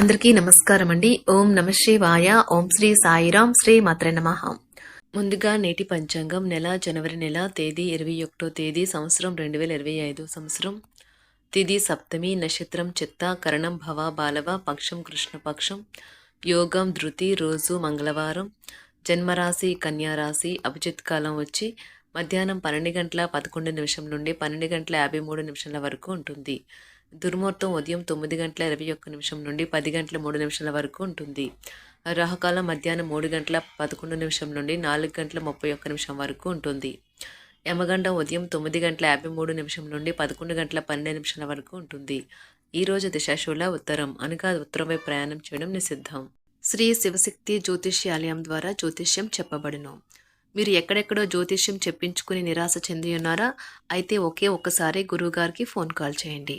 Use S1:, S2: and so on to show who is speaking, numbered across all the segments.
S1: అందరికీ నమస్కారం అండి ఓం నమ శివాయ. ఓం శ్రీ సాయిరాం శ్రీ మాత్ర నమ. ముందుగా నేటి పంచాంగం నెల జనవరి నెల తేదీ ఇరవై ఒకటో తేదీ సంవత్సరం రెండు వేల ఇరవై ఐదు సంవత్సరం. తిది సప్తమి నక్షత్రం చిత్త కరణం భవ బాలవ పక్షం కృష్ణపక్షం యోగం ధృతి రోజు మంగళవారం. జన్మరాశి కన్యారాశి అభిజిత్ కాలం వచ్చి మధ్యాహ్నం పన్నెండు గంటల పదకొండు నిమిషం నుండి పన్నెండు గంటల యాభై మూడు నిమిషాల వరకు ఉంటుంది. దుర్ముహూర్తం ఉదయం తొమ్మిది గంటల ఇరవై ఒక్క నిమిషం నుండి పది గంటల మూడు నిమిషాల వరకు ఉంటుంది. రాహుకాలం మధ్యాహ్నం మూడు గంటల పదకొండు నిమిషం నుండి నాలుగు గంటల ముప్పై ఒక్క నిమిషం వరకు ఉంటుంది. యమగండం ఉదయం తొమ్మిది గంటల యాభై మూడు నిమిషం నుండి పదకొండు గంటల పన్నెండు నిమిషాల వరకు ఉంటుంది. ఈ రోజు దిశాశూల ఉత్తరం అనగా ఉత్తరం వైపు ప్రయాణం చేయడం నిషిద్ధం. శ్రీ శివశక్తి జ్యోతిష్యాలయం ద్వారా జ్యోతిష్యం చెప్పబడును. మీరు ఎక్కడెక్కడో జ్యోతిష్యం చెప్పించుకుని నిరాశ చెంది ఉన్నారా అయితే ఒకే ఒక్కసారి గురువుగారికి ఫోన్ కాల్ చేయండి.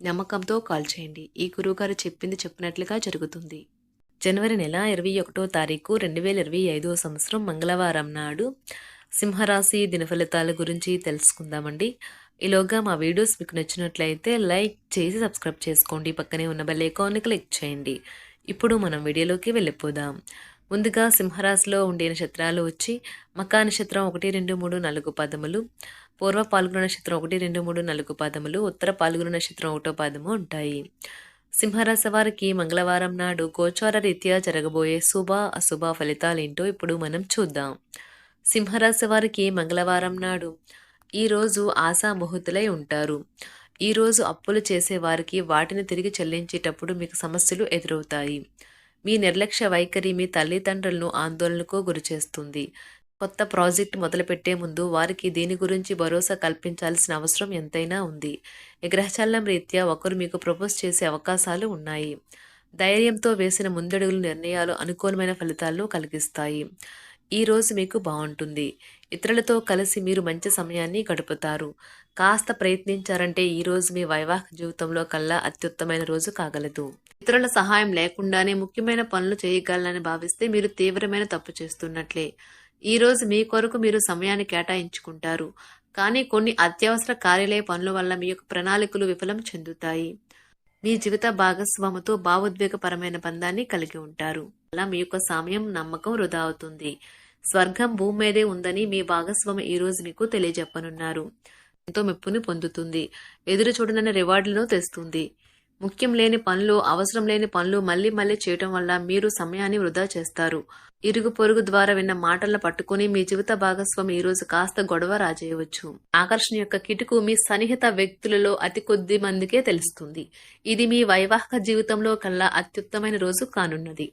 S1: నమ్మకంతో కాల్ చేయండి. ఈ గురువుగారు చెప్పింది చెప్పినట్లుగా జరుగుతుంది. జనవరి నెల ఇరవై ఒకటో తారీఖు రెండు వేల ఇరవై ఐదో సంవత్సరం మంగళవారం నాడు సింహరాశి దినఫలితాల గురించి తెలుసుకుందామండి. ఈలోగా మా వీడియోస్ మీకు నచ్చినట్లయితే లైక్ చేసి సబ్స్క్రైబ్ చేసుకోండి. పక్కనే ఉన్న బెల్ ఐకాన్ని క్లిక్ చేయండి. ఇప్పుడు మనం వీడియోలోకి వెళ్ళిపోదాం. ముందుగా సింహరాశిలో ఉండే నక్షత్రాలు వచ్చి మకా నక్షత్రం ఒకటి రెండు మూడు నాలుగు పదములు పూర్వ పాల్గొన నక్షత్రం ఒకటి రెండు మూడు నాలుగు పదములు ఉత్తర పాల్గొన నక్షత్రం ఒకటో పదము ఉంటాయి. సింహరాశి వారికి మంగళవారం నాడు గోచార రీత్యా జరగబోయే శుభ అశుభ ఫలితాలేంటో ఇప్పుడు మనం చూద్దాం. సింహరాశి వారికి మంగళవారం నాడు ఈరోజు ఆశాముహూర్తులై ఉంటారు. ఈరోజు అప్పులు చేసే వారికి వాటిని తిరిగి చెల్లించేటప్పుడు మీకు సమస్యలు ఎదురవుతాయి. మీ నిర్లక్ష్య వైఖరి మీ తల్లిదండ్రులను ఆందోళనకు గురిచేస్తుంది. కొత్త ప్రాజెక్ట్ మొదలుపెట్టే ముందు వారికి దీని గురించి భరోసా కల్పించాల్సిన అవసరం ఎంతైనా ఉంది. ఈ గ్రహచలనం రీత్యా ఒకరు మీకు ప్రపోజ్ చేసే అవకాశాలు ఉన్నాయి. ధైర్యంతో వేసిన ముందడుగులు నిర్ణయాలు అనుకూలమైన ఫలితాలను కలిగిస్తాయి. ఈ రోజు మీకు బాగుంటుంది. ఇతరులతో కలిసి మీరు మంచి సమయాన్ని గడుపుతారు. కాస్త ప్రయత్నించారంటే ఈ రోజు మీ వైవాహిక జీవితంలో కల్లా అత్యుత్తమైన రోజు కాగలదు. ఇతరుల సహాయం లేకుండానే ముఖ్యమైన పనులు చేయగలనని భావిస్తే మీరు తీవ్రమైన తప్పు చేస్తున్నట్లే. ఈ రోజు మీ కొరకు మీరు సమయాన్ని కేటాయించుకుంటారు. కానీ కొన్ని అత్యవసర కార్యాలయ పనుల వల్ల మీ యొక్క ప్రణాళికలు విఫలం చెందుతాయి. మీ జీవిత భాగస్వామితో భావోద్వేగపరమైన బంధాన్ని కలిగి ఉంటారు. అలా మీ యొక్క సమయం నమ్మకం వృధా అవుతుంది. స్వర్గం భూమి మీదే ఉందని మీ భాగస్వామి ఈ రోజు మీకు తెలియజెప్పనున్నారు. ఎంతో మెప్పుని పొందుతుంది. ఎదురు చూడనన్న రివార్డులను తెస్తుంది. ముఖ్యం లేని పనులు అవసరం లేని పనులు మళ్ళీ మళ్ళీ చేయటం వల్ల మీరు సమయాన్ని వృధా చేస్తారు. ఇరుగు పొరుగు ద్వారా విన్న మాటలను పట్టుకుని మీ జీవిత భాగస్వామి ఈ రోజు కాస్త గొడవ రాజేయవచ్చు. ఆకర్షణ యొక్క కిటుకు మీ సన్నిహిత వ్యక్తులలో అతి కొద్ది మందికే తెలుస్తుంది. ఇది మీ వైవాహిక జీవితంలో కల్లా అత్యుత్తమైన రోజు కానున్నది.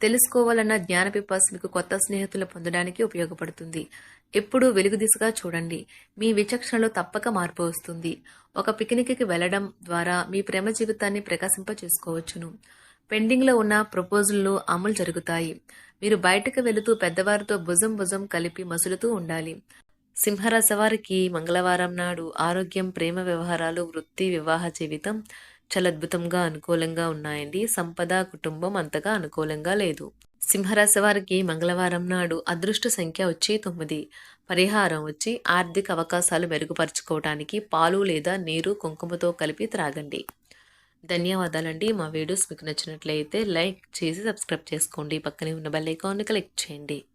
S1: తెలుసుకోవాలన్న జ్ఞానపిపాస్ మీకు కొత్త స్నేహితులు పొందడానికి ఉపయోగపడుతుంది. ఎప్పుడూ వెలుగు దిశగా చూడండి. మీ విచక్షణలో తప్పక మార్పు వస్తుంది. ఒక పిక్నిక్కి వెళ్ళడం ద్వారా మీ ప్రేమ జీవితాన్ని ప్రకాశింప చేసుకోవచ్చును పెండింగ్లో ఉన్న ప్రపోజల్లు అమలు జరుగుతాయి. మీరు బయటకు వెళుతూ పెద్దవారితో భుజం భుజం కలిపి మసులుతూ ఉండాలి. సింహరాశి వారికి మంగళవారం నాడు ఆరోగ్యం ప్రేమ వ్యవహారాలు వృత్తి వివాహ జీవితం చాలా అద్భుతంగా అనుకూలంగా ఉన్నాయండి. సంపద కుటుంబం అంతగా అనుకూలంగా లేదు. సింహరాశి వారికి మంగళవారం నాడు అదృష్ట సంఖ్య వచ్చి తొమ్మిది. పరిహారం వచ్చి ఆర్థిక అవకాశాలు మెరుగుపరుచుకోవడానికి పాలు లేదా నీరు కుంకుమతో కలిపి త్రాగండి. ధన్యవాదాలండి. మా వీడియోస్ మీకు నచ్చినట్లయితే లైక్ చేసి సబ్స్క్రైబ్ చేసుకోండి. పక్కనే ఉన్న బెల్ ఐకాన్ని క్లిక్ చేయండి.